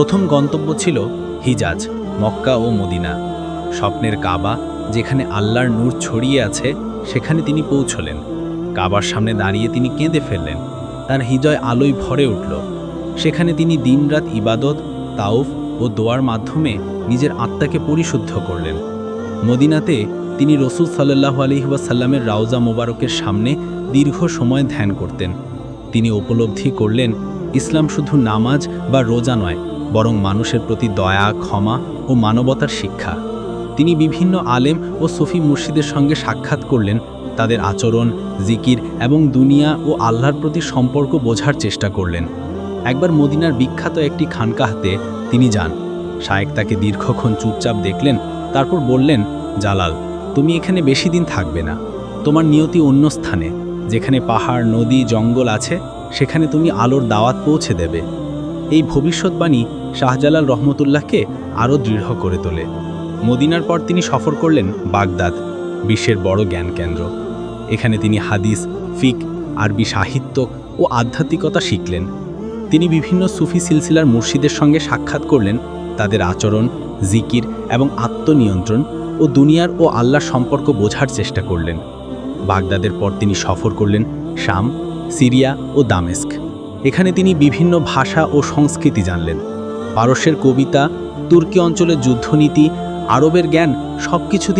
প্রথম গন্তব্য ছিল হিজাজ, মক্কা ও মদিনা। স্বপ্নের কাবা, যেখানে আল্লাহর নূর ছড়িয়ে আছে, সেখানে তিনি পৌঁছলেন। কাবার সামনে দাঁড়িয়ে তিনি কেঁদে ফেললেন। তার হৃদয় আলোয় ভরে উঠল। সেখানে তিনি দিনরাত ইবাদত তাউফ ও দোয়ার মাধ্যমে নিজের আত্মাকে পরিশুদ্ধ করলেন। মদিনাতে তিনি রসুল সাল্লাহ আলহিবাসাল্লামের রাউজা মোবারকের সামনে দীর্ঘ সময় ধ্যান করতেন। তিনি উপলব্ধি করলেন, ইসলাম শুধু নামাজ বা রোজা নয় বরং মানুষের প্রতি দয়া, ক্ষমা ও মানবতার শিক্ষা। তিনি বিভিন্ন আলেম ও সুফি মুর্শিদের সঙ্গে সাক্ষাৎ করলেন, তাদের আচরণ, জিকির এবং দুনিয়া ও আল্লাহর প্রতি সম্পর্ক বোঝার চেষ্টা করলেন। একবার মদিনার বিখ্যাত একটি খানকাহতে তিনি যান। শায়েক তাকে দীর্ঘক্ষণ চুপচাপ দেখলেন, তারপর বললেন, জালাল, তুমি এখানে বেশি দিন থাকবে না। তোমার নিয়তি অন্য স্থানে। যেখানে পাহাড়, নদী, জঙ্গল আছে, সেখানে তুমি আলোর দাওয়াত পৌঁছে দেবে। এই ভবিষ্যৎবাণী শাহজালাল রহমতুল্লাহকে আরও দৃঢ় করে তোলে। মদিনার পর তিনি সফর করলেন বাগদাদ, বিশ্বের বড় জ্ঞান কেন্দ্র এখানে তিনি হাদিস, ফিক, আরবি সাহিত্য ও আধ্যাত্মিকতা শিখলেন। তিনি বিভিন্ন সুফি সিলসিলার মুর্শিদের সঙ্গে সাক্ষাৎ করলেন তাদের আচরণ, জিকির এবং আত্মনিয়ন্ত্রণ ও দুনিয়ার ও আল্লাহর সম্পর্ক বোঝার চেষ্টা করলেন। বাগদাদের পর তিনি সফর করলেন শাম, সিরিয়া ও দামেস্ক। এখানে তিনি বিভিন্ন ভাষা ও সংস্কৃতি জানলেন। পারস্যের কবিতা, তুর্কি অঞ্চলের যুদ্ধনীতি, আরবের জ্ঞান সব কিছু